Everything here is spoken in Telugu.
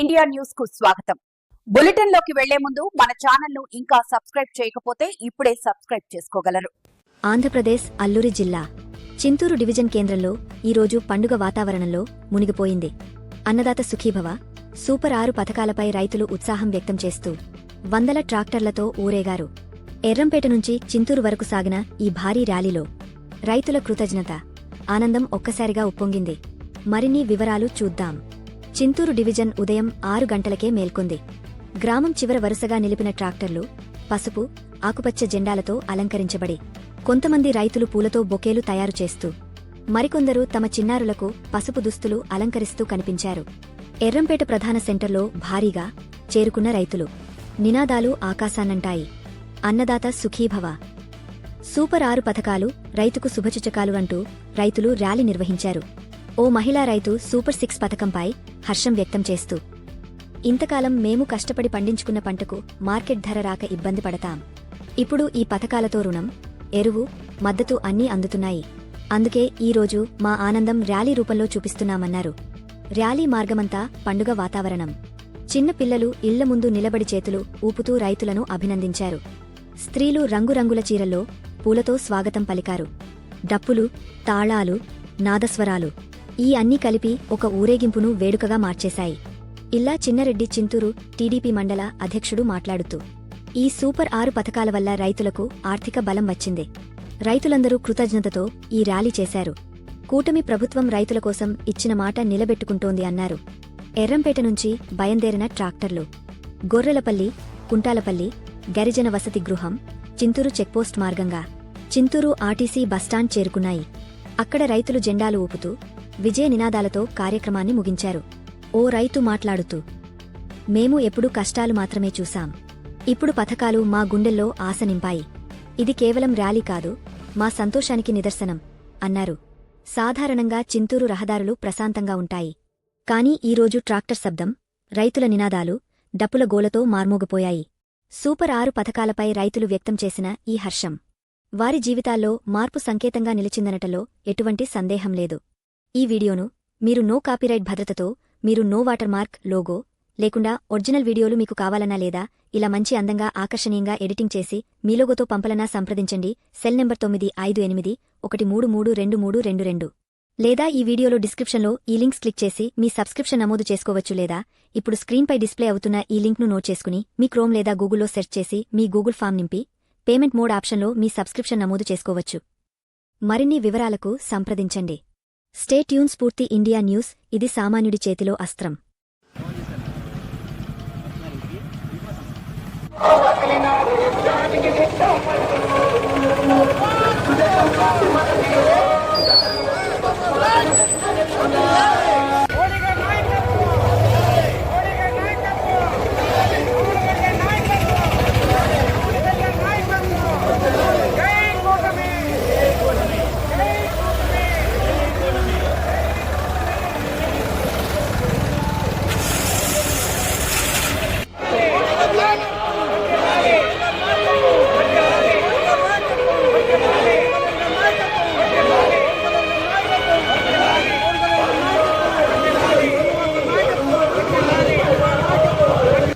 ఇండియా న్యూస్కు స్వాగతం. బులెటిన్లోకి వెళ్ళే ముందు మన ఛానల్ను ఇంకా సబ్స్క్రైబ్ చేయకపోతే ఇప్పుడే సబ్స్క్రైబ్ చేసుకోగలరు. ఆంధ్రప్రదేశ్ అల్లూరి జిల్లా చింతూరు డివిజన్ కేంద్రంలో ఈరోజు పండుగ వాతావరణంలో మునిగిపోయింది. అన్నదాత సుఖీభవ సూపర్ ఆరు పథకాలపై రైతులు ఉత్సాహం వ్యక్తం చేస్తూ వందల ట్రాక్టర్లతో ఊరేగారు. ఎర్రంపేట నుంచి చింతూరు వరకు సాగిన ఈ భారీ ర్యాలీలో రైతుల కృతజ్ఞత ఆనందం ఒక్కసారిగా ఉప్పొంగింది. మరిన్ని వివరాలు చూద్దాం. చింతూరు డివిజన్ ఉదయం ఆరు గంటలకే మేల్కొంది. గ్రామం చివర వరుసగా నిలిపిన ట్రాక్టర్లు పసుపు ఆకుపచ్చ జెండాలతో అలంకరించబడి కొంతమంది రైతులు పూలతో బొకేలు తయారు చేస్తూ మరికొందరు తమ చిన్నారులకు పసుపు దుస్తులు అలంకరిస్తూ కనిపించారు. ఎర్రంపేట ప్రధాన సెంటర్లో భారీగా చేరుకున్న రైతులు నినాదాలు ఆకాశాన్నంటాయి. అన్నదాత సుఖీభవ. సూపర్ ఆరు పథకాలు రైతుకు శుభచుచకాలు అంటూ రైతులు ర్యాలీ నిర్వహించారు. ఓ మహిళా రైతు సూపర్ సిక్స్ పథకంపై హర్షం వ్యక్తం చేస్తూ ఇంతకాలం మేము కష్టపడి పండించుకున్న పంటకు మార్కెట్ ధర రాక ఇబ్బంది పడతాం. ఇప్పుడు ఈ పథకాలతో రుణం ఎరువు మద్దతు అన్నీ అందుతున్నాయి. అందుకే ఈరోజు మా ఆనందం ర్యాలీ రూపంలో చూపిస్తున్నామన్నారు. ర్యాలీ మార్గమంతా పండుగ వాతావరణం. చిన్న పిల్లలు ఇళ్ళ ముందు నిలబడి చేతులు ఊపుతూ రైతులను అభినందించారు. స్త్రీలు రంగురంగుల చీరల్లో పూలతో స్వాగతం పలికారు. డప్పులు తాళాలు నాదస్వరాలు ఈ అన్నీ కలిపి ఒక ఊరేగింపును వేడుకగా మార్చేశాయి. ఇల్లా చిన్నరెడ్డి చింతూరు టీడీపీ మండల అధ్యక్షుడు మాట్లాడుతూ ఈ సూపర్ ఆరు పథకాల వల్ల రైతులకు ఆర్థిక బలం వచ్చింది. రైతులందరూ కృతజ్ఞతతో ఈ ర్యాలీ చేశారు. కూటమి ప్రభుత్వం రైతుల కోసం ఇచ్చిన మాట నిలబెట్టుకుంటోంది అన్నారు. ఎర్రంపేట నుంచి బయందేరిన ట్రాక్టర్లు గొర్రెలపల్లి కుంటాలపల్లి గరిజన వసతి గృహం చింతూరు చెక్పోస్ట్ మార్గంగా చింతూరు ఆర్టీసీ బస్టాండ్ చేరుకున్నాయి. అక్కడ రైతులు జెండాలు ఊపుతూ విజయ నినాదాలతో కార్యక్రమాన్ని ముగించారు. ఓ రైతు మాట్లాడుతూ మేము ఎప్పుడూ కష్టాలు మాత్రమే చూశాం. ఇప్పుడు పథకాలు మా గుండెల్లో ఆశ నింపాయి. ఇది కేవలం ర్యాలీ కాదు మా సంతోషానికి నిదర్శనం అన్నారు. సాధారణంగా చింతూరు రహదారులు ప్రశాంతంగా ఉంటాయి. కానీ ఈరోజు ట్రాక్టర్ శబ్దం రైతుల నినాదాలు డప్పుల గోలతో మార్మోగిపోయాయి. సూపర్ ఆరు పథకాలపై రైతులు వ్యక్తం చేసిన ఈ హర్షం వారి జీవితాల్లో మార్పు సంకేతంగా నిలిచిందనటలో ఎటువంటి సందేహం లేదు. ఈ వీడియోను మీరు నో కాపీరైట్ భద్రతతో మీరు నో వాటర్ మార్క్ లోగో లేకుండా ఒరిజినల్ వీడియోలు మీకు కావాలన్నా లేదా ఇలా మంచి అందంగా ఆకర్షణీయంగా ఎడిటింగ్ చేసి మీ లోగోతో పంపలనా సంప్రదించండి. సెల్ నెంబర్ తొమ్మిది ఐదు ఎనిమిది ఒకటి మూడు మూడు రెండు మూడు రెండు రెండు. లేదా ఈ వీడియోలో డిస్క్రిప్షన్లో ఈ లింక్స్ క్లిక్ చేసి మీ సబ్స్క్రిప్షన్ నమోదు చేసుకోవచ్చు లేదా ఇప్పుడు స్క్రీన్పై డిస్ప్లే అవుతున్న ఈ లింక్ను నోట్ చేసుకుని మీ క్రోమ్ లేదా గూగుల్లో సెర్చ్ చేసి మీ గూగుల్ ఫామ్ నింపి పేమెంట్ మోడ్ ఆప్షన్లో మీ సబ్స్క్రిప్షన్ నమోదు చేసుకోవచ్చు. మరిన్ని వివరాలకు సంప్రదించండి. Stay tune Spoorthi India news ఇది సామాన్యుడి చేతిలో అస్త్రం Thank.